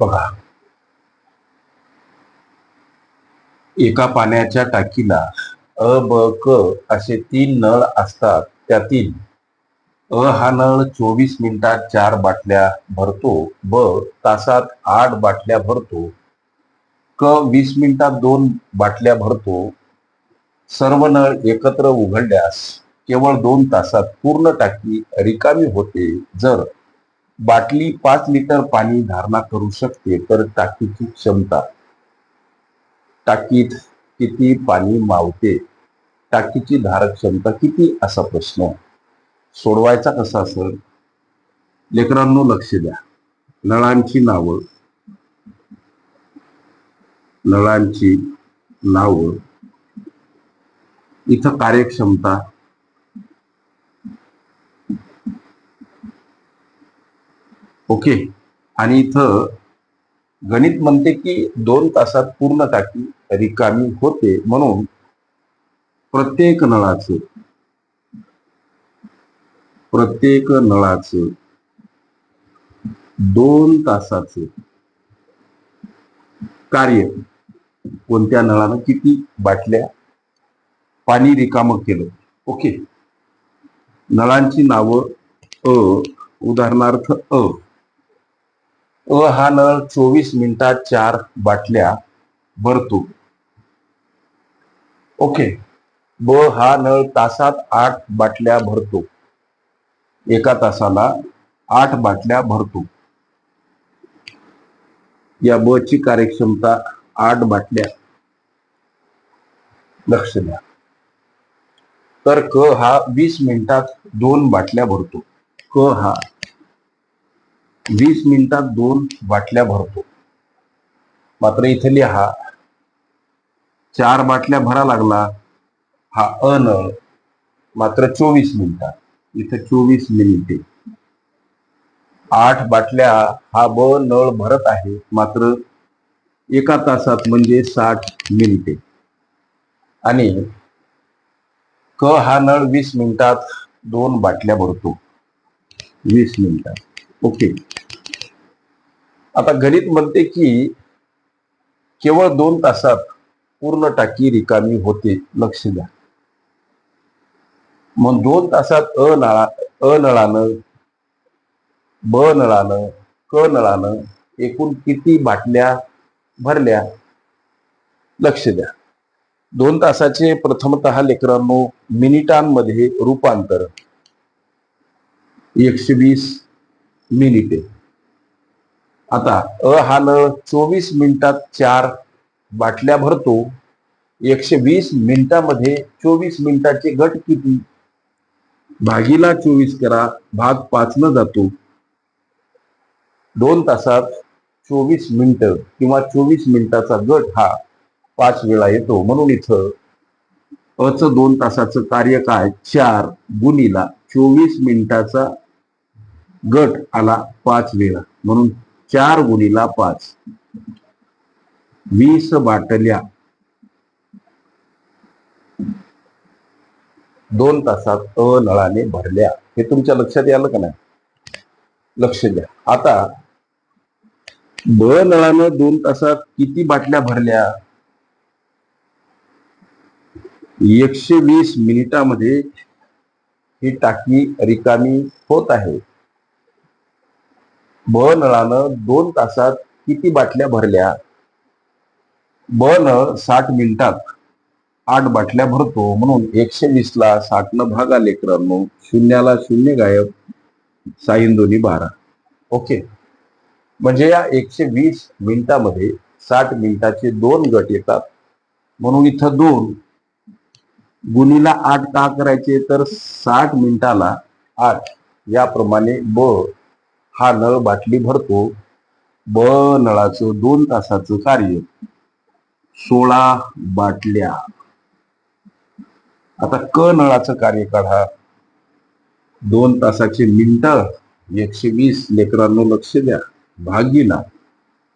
बघा. एका पाण्याच्या टाकीला अ ब क असे तीन नळ असतात. त्यातील अ हा नळ चोवीस मिनिटात चार बाटल्या भरतो. ब तासात आठ बाटल्या भरतो. क वीस मिनिटात दोन बाटल्या भरतो. सर्व नळ एकत्र उघडल्यास केवळ दोन तासात पूर्ण टाकी रिकामी होते. जर बाटली पाच लिटर पाणी धारणा करू शकते तर टाकीची क्षमता. टाकीत किती पाणी मावते? टाकीची धारक क्षमता किती? असा प्रश्न. सोडवायचा कसा असेल लेकरांनो लक्ष द्या. नळांची नावं. नळांची नावं. इथं कार्यक्षमता. ओके. आणि इथं गणित म्हणते की दोन तासात पूर्ण टाकी रिकामी होते म्हणून प्रत्येक नळाचं प्रत्येक नळाचं दोन तासाचं कार्य कोणत्या नळानं किती बाटल्या पाणी रिकामं केलं. ओके. नळांची नावं अ उदाहरणार्थ अ. अ हा नळ चोवीस मिनिटात चार बाटल्या भरतो. ओके. ब हा नळ तासात आठ बाटल्या भरतो. एका तासाला आठ बाटल्या भरतो. या ब ची कार्यक्षमता आठ बाटल्या. लक्ष द्या. तर क हा वीस मिनिटात दोन बाटल्या भरतो. क हा वीस मिनिटात दोन बाटल्या भरतो. मात्र इथे लिहा चार बाटल्या भरा लागला हा अ नळ मात्र चोवीस मिनिटात. इथं चोवीस मिनिटे. आठ बाटल्या हा ब नळ भरत आहे मात्र एका तासात म्हणजे साठ मिनिटे. आणि क हा नळ वीस मिनिटात दोन बाटल्या भरतो. वीस मिनिटात. ओके. आता गणित म्हणते की केवळ दोन तासात पूर्ण टाकी रिकामी होते लक्ष द्या. मग दोन तासात अ नळा अ नळानं ब नळानं क नळानं एकूण किती बाटल्या भरल्या? लक्ष द्या. दोन तासाचे प्रथमतः लेकरांनो मिनिटांमध्ये रूपांतर. एकशे वीस मिनिटे. आता अ हा नळ चोवीस मिनिटात चार बाटल्या भरतो. एकशे वीस मिनिटामध्ये चोवीस मिनिटाचे गट किती? भागीला चोवीस करा भाग पाच न जातो. दोन तासात चोवीस मिनिट किंवा चोवीस मिनिटाचा गट हा पाच वेळा येतो. म्हणून इथं अच दोन तासाचं कार्य काय? चार गुणीला चोवीस मिनिटाचा गट आला पाच वेळा. म्हणून चार गुणीला पाच. वीस बाटल्या. दोन तासात अ नळाने भरल्या. हे तुमच्या लक्षात आलं का नाही? लक्ष द्या. आता ब नळानं दोन तासात किती बाटल्या भरल्या? एकशे वीस मिनिटामध्ये ही टाकी रिकामी होत आहे. ब नळानं दोन तासात किती बाटल्या भरल्या? ब नळ साठ मिनिटात आठ बाटल्या भरतो. म्हणून एकशे वीस ला साठ न भागा लेकरांनो शून्याला शून्य गायब. साईन दोन्ही बारा. ओके. म्हणजे या एकशे वीस मिनिटामध्ये साठ मिनिटाचे दोन गट येतात. म्हणून इथं दोन. गुणीला आठ का करायचे? तर साठ मिनिटाला आठ. याप्रमाणे ब हा नळ बाटली भरतो ब नळाचं दोन तासाचं कार्य. सोळा बाटल्या. आता क नळाचं कार्य काढा. दोन तासाचे मिनिट एकशे वीस लेकरांनो लक्ष द्या भागीला.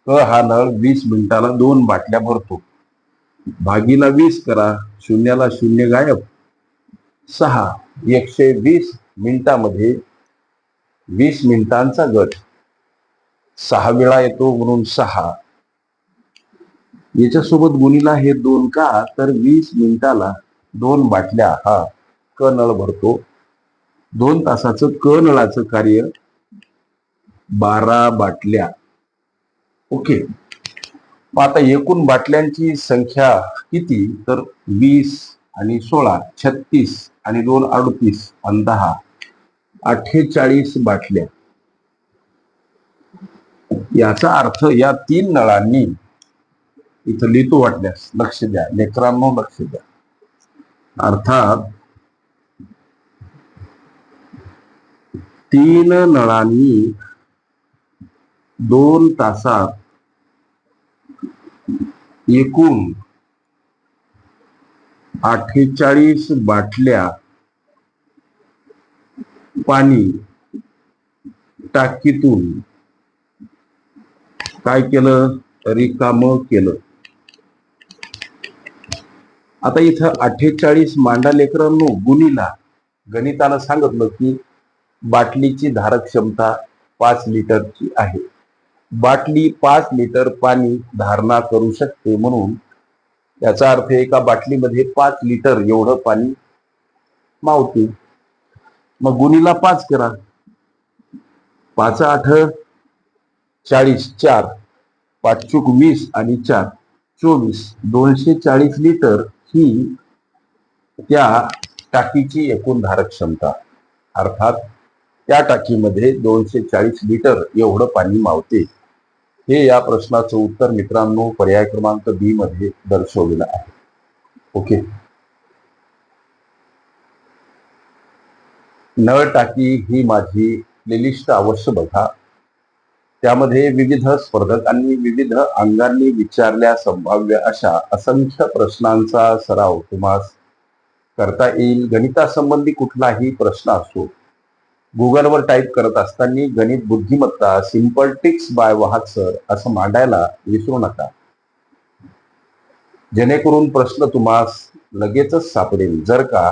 क हा नळ वीस मिनिटाला दोन बाटल्या भरतो. भागीला वीस करा शून्याला शून्य गायब. सहा एकशे वीस मिनिटामध्ये वीस मिनिटांचा गट. सहा वेळा येतो म्हणून सहा. याच्यासोबत गुणीला हे दोन का तर वीस मिनिटाला दोन बाटल्या. हा क नळ भरतो. दोन तासाचं क नळाचं कार्य बारा बाटल्या. ओके. मग आता एकूण बाटल्यांची संख्या किती? तर वीस आणि सोळा छत्तीस आणि दोन अडतीस आणि दहा. अठ्ठेचाळीस बाटल्या. याचा अर्थ या तीन नळांनी इथं लिहितो वाटल्यास लक्ष द्या लेकरांनो लक्ष द्या. अर्थात तीन नळांनी दोन तासात एकूण अठ्ठेचाळीस बाटल्या पाणी टाकीतून काय केलं? रिकाम केलं. आता इथं अठ्ठेचाळीस मांडा लेकरांनो गुणीला गणितानं सांगितलं की बाटलीची धारक क्षमता पाच लिटरची आहे. बाटली पाच लिटर पाणी धारणा करू शकते म्हणून याचा अर्थ एका बाटलीमध्ये पाच लिटर एवढं पाणी मावते. मग गुणीला पाच करा. पाच आठ चाळीस चार. पाच चूक वीस आणि चार. चोवीस. दोनशे चाळीस लिटर ही त्या टाकीची एकूण धारक क्षमता. अर्थात त्या टाकीमध्ये दोनशे चाळीस लिटर एवढं पाणी मावते. हे या प्रश्नाचं उत्तर मित्रांनो पर्याय क्रमांक बी मध्ये दर्शवलेलं आहे. ओके. नळ टाकी ही माझी प्लेलिस्ट अवश्य बघा. त्यामध्ये विविध स्पर्धकांनी विविध अंगांनी विचारल्या संभाव्य अशा असंख्य प्रश्नांचा सराव तुम्हाला करता येईल. गणितासंबंधी कुठलाही प्रश्न असो गुगलवर टाईप करत असताना गणित बुद्धिमत्ता सिंपल टिक्स बाय वाहक सर असं मांडायला विसरू नका. जेणेकरून प्रश्न तुम्हास लगेचच सापडेल. जर का